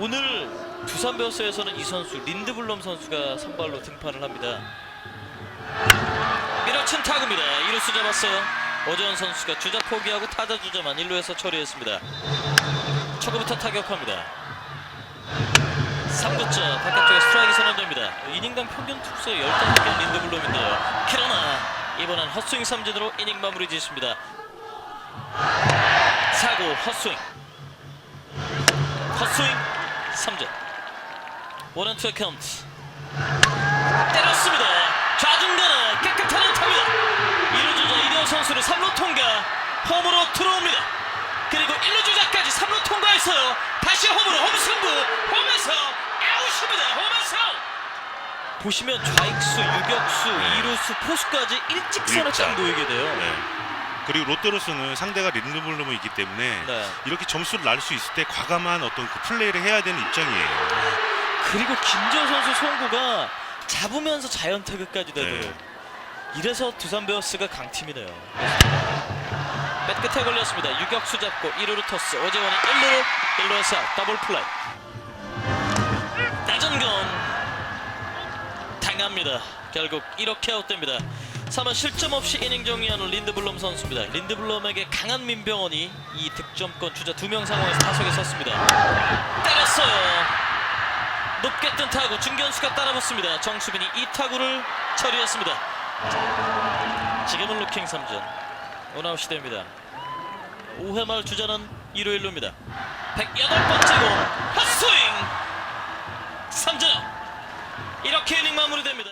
오늘 두산 베어스에서는 이 선수 린드블럼 선수가 선발로 등판을 합니다. 밀어친 타구입니다. 2루수 잡았어요. 오재원 선수가 주자 포기하고 타자 주자만 1루에서 처리했습니다. 초구부터 타격합니다. 3구째 바깥쪽에 스트라이크 선언됩니다. 이닝당 평균 투수의 15개 린드블럼인데요. 그러나 이번엔 헛스윙 삼진으로 이닝 마무리 짓습니다. 사구 헛스윙 헛스윙 삼진 원앤투의 카운트. 때렸습니다. 좌중간에 깨끗한 안타입니다. 1루 주자 이대호 선수를 3루 통과 홈으로 들어옵니다. 그리고 1루 주자까지 3루 통과했어요. 다시 홈으로 홈 승부 홈에서 아웃입니다. 홈에서. 보시면 좌익수, 유격수, 이루수, 포수까지 일직선에 딱. 놓이게 돼요. 네. 그리고 롯데로서는 상대가 린드블럼이 있기 때문에 네. 이렇게 점수를 날 수 있을 때 과감한 어떤 그 플레이를 해야 되는 입장이에요. 그리고 김지호 선수 송구가 잡으면서 자연 태그까지 되도록 네. 이래서 두산 베어스가 강팀이네요. 뱃 끝에 걸렸습니다. 유격수 잡고 1루로 토스 오재원이 1루로 1루에서 더블 플레이 낮은 공 당합니다. 결국 이렇게 아웃됩니다. 3번 실점 없이 이닝 정리하는 린드블럼 선수입니다. 린드블럼에게 강한 민병헌이 이 득점권 주자 두 명 상황에서 타석에 섰습니다. 때렸어요. 높게 뜬 타구 중견수가 따라붙습니다. 정수빈이 이 타구를 처리했습니다. 지금은 루킹 3진 원아웃이 됩니다. 5회 말 주자는 1루 1루입니다. 108번째 공 헛스윙 3진 이렇게 이닝 마무리됩니다.